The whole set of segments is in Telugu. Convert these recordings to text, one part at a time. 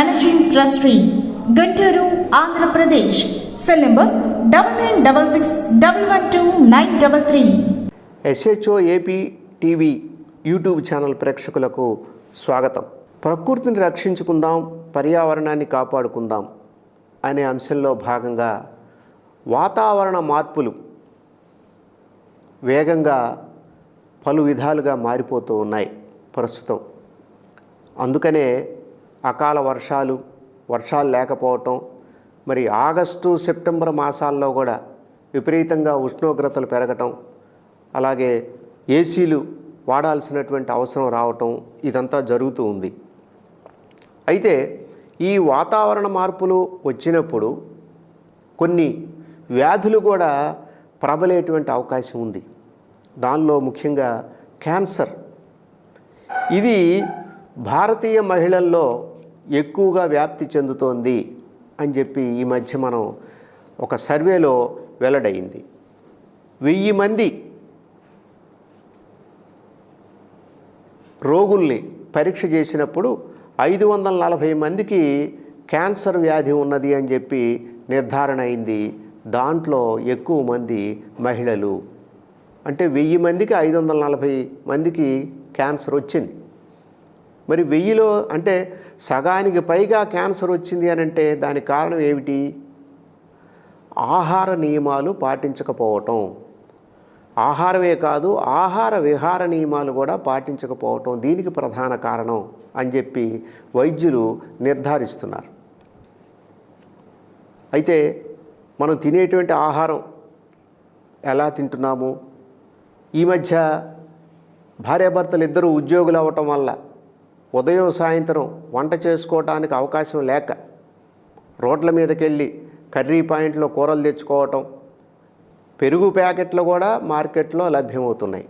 managing trustee Guntur Andhra Pradesh cell number double nine double six double one two nine double three SHO AP TV YouTube channel ప్రేక్షకులకు స్వాగతం. ప్రకృతిని రక్షించుకుందాం పర్యావరణాన్ని కాపాడుకుందాం అనే అంశంలో భాగంగా వాతావరణ మార్పులు వేగంగా పలు విధాలుగా మారిపోతూ ఉన్నాయి ప్రస్తుతం. అందుకనే అకాల వర్షాలు వర్షాలు లేకపోవటం మరి ఆగస్టు సెప్టెంబర్ మాసాల్లో కూడా విపరీతంగా ఉష్ణోగ్రతలు పెరగటం అలాగే ఏసీలు వాడాల్సినటువంటి అవసరం రావటం ఇదంతా జరుగుతూ ఉంది. అయితే ఈ వాతావరణ మార్పులు వచ్చినప్పుడు కొన్ని వ్యాధులు కూడా ప్రబలేటువంటి అవకాశం ఉంది. దానిలో ముఖ్యంగా క్యాన్సర్. ఇది భారతీయ మహిళల్లో ఎక్కువగా వ్యాప్తి చెందుతోంది అని చెప్పి ఈ మధ్య మనం ఒక సర్వేలో వెల్లడైంది. వెయ్యి మంది రోగుల్ని పరీక్ష చేసినప్పుడు ఐదు వందల నలభై మందికి క్యాన్సర్ వ్యాధి ఉన్నది అని చెప్పి నిర్ధారణ అయింది. దాంట్లో ఎక్కువ మంది మహిళలు. అంటే వెయ్యి మందికి ఐదు వందల నలభై మందికి క్యాన్సర్ వచ్చింది. మరి వెయ్యిలో అంటే సగానికి పైగా క్యాన్సర్ వచ్చింది అని అంటే దానికి కారణం ఏమిటి? ఆహార నియమాలు పాటించకపోవటం. ఆహారమే కాదు ఆహార విహార నియమాలు కూడా పాటించకపోవటం దీనికి ప్రధాన కారణం అని చెప్పి వైద్యులు నిర్ధారిస్తున్నారు. అయితే మనం తినేటువంటి ఆహారం ఎలా తింటున్నాము? ఈ మధ్య భార్యాభర్తలు ఇద్దరు ఉద్యోగులు అవ్వటం వల్ల ఉదయం సాయంత్రం వంట చేసుకోవటానికి అవకాశం లేక రోడ్ల మీదకి వెళ్ళి కర్రీ పాయింట్లో కూరలు తెచ్చుకోవటం పెరుగు ప్యాకెట్లు కూడా మార్కెట్లో లభ్యమవుతున్నాయి.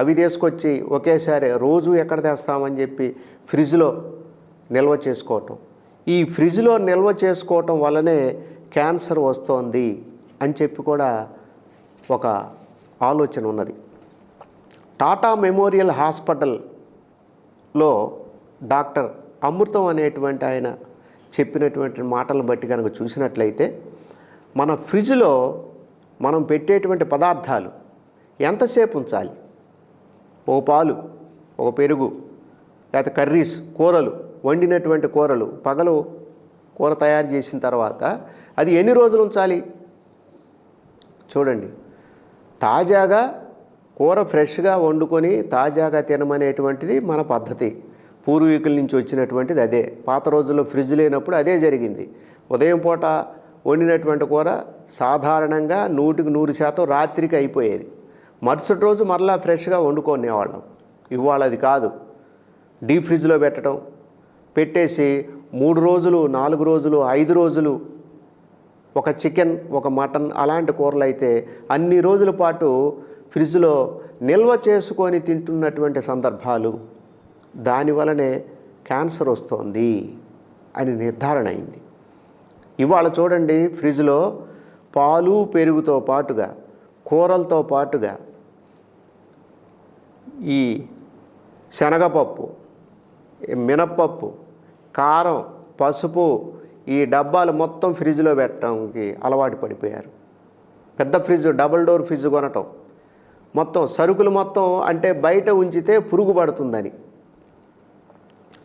అవి తీసుకొచ్చి ఒకేసారి రోజు ఎక్కడ తెస్తామని చెప్పి ఫ్రిడ్జ్లో నిల్వ చేసుకోవటం. ఈ ఫ్రిడ్జ్లో నిల్వ చేసుకోవటం వల్లనే క్యాన్సర్ వస్తోంది అని చెప్పి కూడా ఒక ఆలోచన ఉన్నది. టాటా మెమోరియల్ హాస్పిటల్లో డాక్టర్ అమృతం అనేటువంటి ఆయన చెప్పినటువంటి మాటలను బట్టి కనుక చూసినట్లయితే మన ఫ్రిడ్జ్లో మనం పెట్టేటువంటి పదార్థాలు ఎంతసేపు ఉంచాలి? ఒక పాలు ఒక పెరుగు లేకపోతే కర్రీస్ కూరలు వండినటువంటి కూరలు పగలు కూర తయారు చేసిన తర్వాత అది ఎన్ని రోజులు ఉంచాలి? చూడండి. తాజాగా కూర ఫ్రెష్గా వండుకొని తాజాగా తినమనేటువంటిది మన పద్ధతి. పూర్వీకుల నుంచి వచ్చినటువంటిది అదే. పాత రోజుల్లో ఫ్రిడ్జ్ లేనప్పుడు అదే జరిగింది. ఉదయం పూట వండినటువంటి కూర సాధారణంగా నూటికి నూరు శాతం రాత్రికి అయిపోయేది. మరుసటి రోజు మరలా ఫ్రెష్గా వండుకునేవాళ్ళం. ఇవాళ అది కాదు. డీప్ ఫ్రిడ్జ్లో పెట్టడం పెట్టేసి మూడు రోజులు నాలుగు రోజులు ఐదు రోజులు ఒక చికెన్ ఒక మటన్ అలాంటి కూరలు అయితే అన్ని రోజుల పాటు ఫ్రిడ్జ్లో నిల్వ చేసుకొని తింటున్నటువంటి సందర్భాలు దానివలనే క్యాన్సర్ వస్తోంది అని నిర్ధారణ అయింది. ఇవాళ చూడండి ఫ్రిడ్జ్లో పాలు పెరుగుతో పాటుగా కూరలతో పాటుగా ఈ శనగపప్పు మినప్పప్పు కారం పసుపు ఈ డబ్బాలు మొత్తం ఫ్రిడ్జ్లో పెట్టడానికి అలవాటు పడిపోయారు. పెద్ద ఫ్రిడ్జ్ డబుల్ డోర్ ఫ్రిడ్జ్ కొనటం. మొత్తం సరుకులు మొత్తం అంటే బయట ఉంచితే పురుగు పడుతుందని.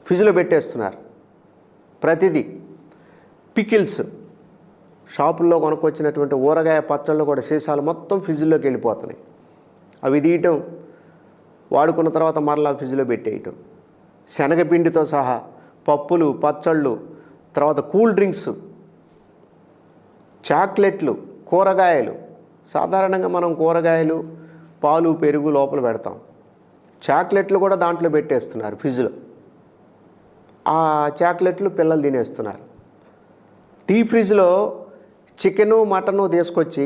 ఫ్రిడ్జ్లో పెట్టేస్తున్నారు. ప్రతిదీ. పికిల్స్. షాపుల్లో కొనుక్కొచ్చినటువంటి ఊరగాయ పచ్చళ్ళు కూడా సీసాలు మొత్తం ఫ్రిడ్జ్లోకి వెళ్ళిపోతున్నాయి. అవి తీయటం వాడుకున్న తర్వాత మరలా ఫ్రిడ్జ్లో పెట్టేయటం. శనగపిండితో సహా పప్పులు పచ్చళ్ళు తర్వాత కూల్ డ్రింక్స్ చాక్లెట్లు కూరగాయలు. సాధారణంగా మనం కూరగాయలు పాలు పెరుగు లోపల పెడతాం. చాక్లెట్లు కూడా దాంట్లో పెట్టేస్తున్నారు ఫ్రిడ్జ్లో. ఆ చాక్లెట్లు పిల్లలు తినేస్తున్నారు. టీ ఫ్రిడ్జ్లో చికెను మటను తీసుకొచ్చి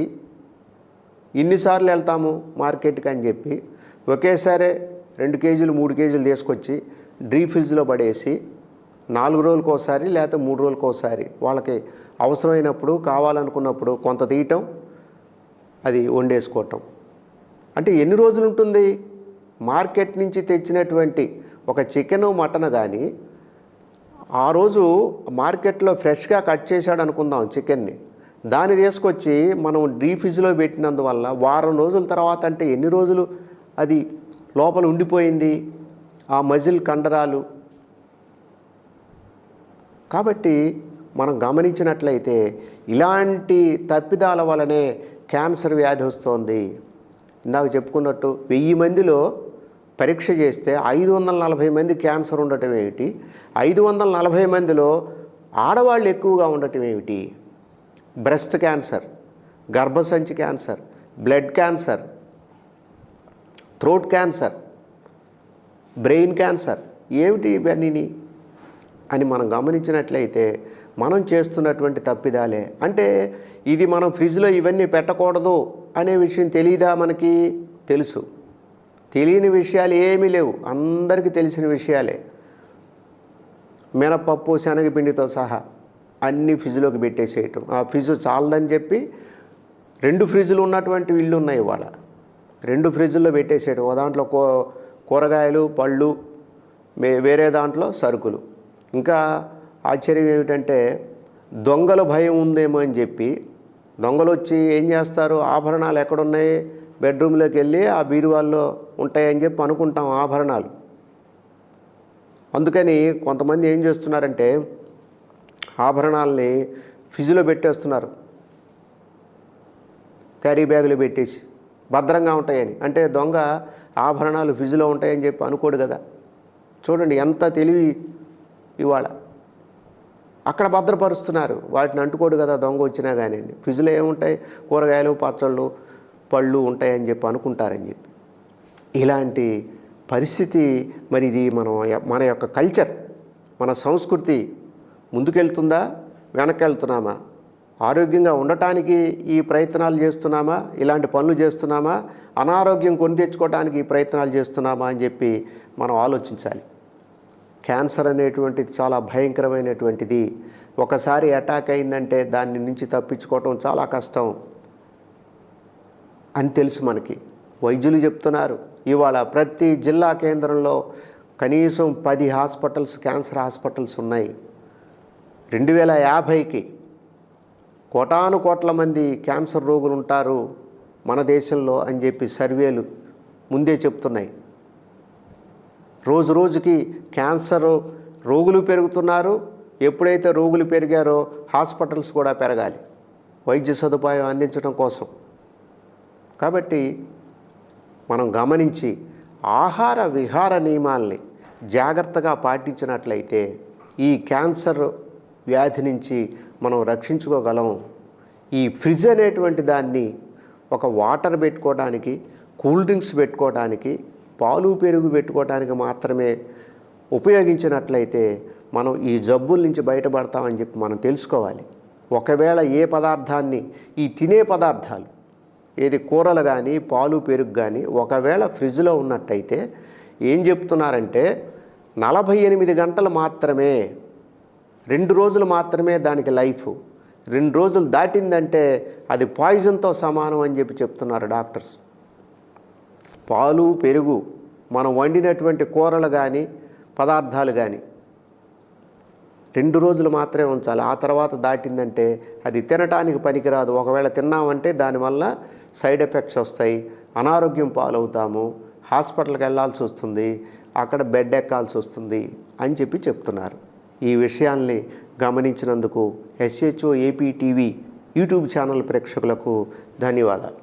ఇన్నిసార్లు వెళ్తాము మార్కెట్కి అని చెప్పి ఒకేసారి రెండు కేజీలు మూడు కేజీలు తీసుకొచ్చి డ్రీ ఫ్రిడ్జ్లో పడేసి నాలుగు రోజులకు ఒకసారి లేకపోతే మూడు రోజులకు ఒకసారి వాళ్ళకి అవసరమైనప్పుడు కావాలనుకున్నప్పుడు కొంత తీయటం అది వండేసుకోవటం. అంటే ఎన్ని రోజులు ఉంటుంది? మార్కెట్ నుంచి తెచ్చినటువంటి ఒక చికెను మటన్ కానీ ఆ రోజు మార్కెట్లో ఫ్రెష్గా కట్ చేశాడు అనుకుందాం చికెన్ని. దాన్ని తీసుకొచ్చి మనం డీ ఫ్రిడ్జ్లో పెట్టినందువల్ల వారం రోజుల తర్వాత అంటే ఎన్ని రోజులు అది లోపల ఉండిపోయింది? ఆ మజిల్ కండరాలు. కాబట్టి మనం గమనించినట్లయితే ఇలాంటి తప్పిదాల వలనే క్యాన్సర్ వ్యాధి వస్తోంది. ఇందాక చెప్పుకున్నట్టు వెయ్యి మందిలో పరీక్ష చేస్తే ఐదు వందల నలభై మంది క్యాన్సర్ ఉండటం ఏమిటి? ఐదు వందల నలభై మందిలో ఆడవాళ్ళు ఎక్కువగా ఉండటం ఏమిటి? బ్రెస్ట్ క్యాన్సర్ గర్భసంచి cancer blood cancer throat cancer brain cancer ఏమిటి ఇవన్నీ అని మనం గమనించినట్లయితే మనం చేస్తున్నటువంటి తప్పిదాలే. అంటే ఇది మనం ఫ్రిడ్జ్లో ఇవన్నీ పెట్టకూడదు అనే విషయం తెలియదా మనకి? తెలుసు. తెలియని విషయాలు ఏమీ లేవు. అందరికీ తెలిసిన విషయాలే. మినపప్పు శనగపిండితో సహా అన్ని ఫ్రిడ్జ్లోకి పెట్టేసేయటం. ఆ ఫ్రిడ్జ్ చాలదని చెప్పి రెండు ఫ్రిడ్జ్లు ఉన్నటువంటి ఇళ్ళు ఉన్నాయి ఇవాళ. రెండు ఫ్రిడ్జ్లో పెట్టేసేయటం. ఓ దాంట్లో కూ కూరగాయలు పళ్ళు మే వేరే దాంట్లో సరుకులు. ఇంకా ఆశ్చర్యం ఏమిటంటే దొంగల భయం ఉందేమో అని చెప్పి దొంగలు వచ్చి ఏం చేస్తారు? ఆభరణాలు ఎక్కడున్నాయి? బెడ్రూమ్లోకి వెళ్ళి ఆ బీరువాల్లో ఉంటాయని చెప్పి అనుకుంటాం ఆభరణాలు. అందుకని కొంతమంది ఏం చేస్తున్నారంటే ఆభరణాలని ఫ్రిడ్జ్లో పెట్టేస్తున్నారు. క్యారీ బ్యాగులు పెట్టేసి భద్రంగా ఉంటాయని. అంటే దొంగ ఆభరణాలు ఫ్రిడ్జ్లో ఉంటాయని చెప్పి అనుకోడు కదా. చూడండి ఎంత తెలివి ఇవాళ. అక్కడ భద్రపరుస్తున్నారు. వాటిని అంటుకోడు కదా దొంగ వచ్చినా కానీ ఫ్రిడ్జ్లో ఏముంటాయి? కూరగాయలు పచ్చళ్ళు పళ్ళు ఉంటాయని చెప్పి అనుకుంటారని చెప్పి. ఇలాంటి పరిస్థితి మరి ఇది మనం మన యొక్క కల్చర్ మన సంస్కృతి ముందుకెళ్తుందా వెనకెళ్తున్నామా ఆరోగ్యంగా ఉండటానికి ఈ ప్రయత్నాలు చేస్తున్నామా? ఇలాంటి పనులు చేస్తున్నామా? అనారోగ్యం కొని తెచ్చుకోవడానికి ఈ ప్రయత్నాలు చేస్తున్నామా అని చెప్పి మనం ఆలోచించాలి. క్యాన్సర్ అనేటువంటిది చాలా భయంకరమైనటువంటిది. ఒకసారి అటాక్ అయిందంటే దాని నుంచి తప్పించుకోవటం చాలా కష్టం. అని తెలుసు మనకి. వైద్యులు చెప్తున్నారు ఇవాళ ప్రతి జిల్లా కేంద్రంలో కనీసం పది హాస్పిటల్స్ క్యాన్సర్ హాస్పిటల్స్ ఉన్నాయి. రెండు వేల యాభైకి కోటాను కోట్ల మంది క్యాన్సర్ రోగులు ఉంటారు మన దేశంలో అని చెప్పి సర్వేలు ముందే చెప్తున్నాయి. రోజు రోజుకి క్యాన్సర్ రోగులు పెరుగుతున్నారు ఎప్పుడైతే రోగులు పెరిగారో హాస్పిటల్స్ కూడా పెరగాలి. వైద్య సదుపాయం అందించడం కోసం కాబట్టి మనం గమనించి ఆహార విహార నియమాల్ని జాగ్రత్తగా పాటించినట్లయితే ఈ క్యాన్సర్ వ్యాధి నుంచి మనం రక్షించుకోగలం. ఈ ఫ్రిడ్జ్ అనేటువంటి దాన్ని ఒక వాటర్ పెట్టుకోవడానికి కూల్ డ్రింక్స్ పెట్టుకోవడానికి పాలు పెరుగు పెట్టుకోవడానికి మాత్రమే ఉపయోగించినట్లయితే మనం ఈ జబ్బుల నుంచి బయటపడతామని చెప్పి మనం తెలుసుకోవాలి. ఒకవేళ ఏ పదార్థాన్ని ఈ తినే పదార్థాలు ఏది కూరలు కానీ పాలు పెరుగు కానీ ఒకవేళ ఫ్రిడ్జ్లో ఉన్నట్టయితే ఏం చెప్తున్నారంటే నలభై ఎనిమిది గంటలు మాత్రమే రెండు రోజులు మాత్రమే దానికి లైఫ్. రెండు రోజులు దాటిందంటే అది పాయిజన్తో సమానం అని చెప్పి చెప్తున్నారు డాక్టర్స్. పాలు పెరుగు మనం వండినటువంటి కూరలు కానీ పదార్థాలు కానీ రెండు రోజులు మాత్రమే ఉంచాలి. ఆ తర్వాత దాటిందంటే అది తినటానికి పనికిరాదు. ఒకవేళ తిన్నామంటే దానివల్ల సైడ్ ఎఫెక్ట్స్ వస్తాయి. అనారోగ్యం పాలవుతాము. హాస్పిటల్కి వెళ్ళాల్సి వస్తుంది. అక్కడ బెడ్ ఎక్కాల్సి వస్తుంది అని చెప్పి చెప్తున్నారు. ఈ విషయాల్ని గమనించినందుకు SHO AP TV YouTube channel ప్రేక్షకులకు ధన్యవాదాలు.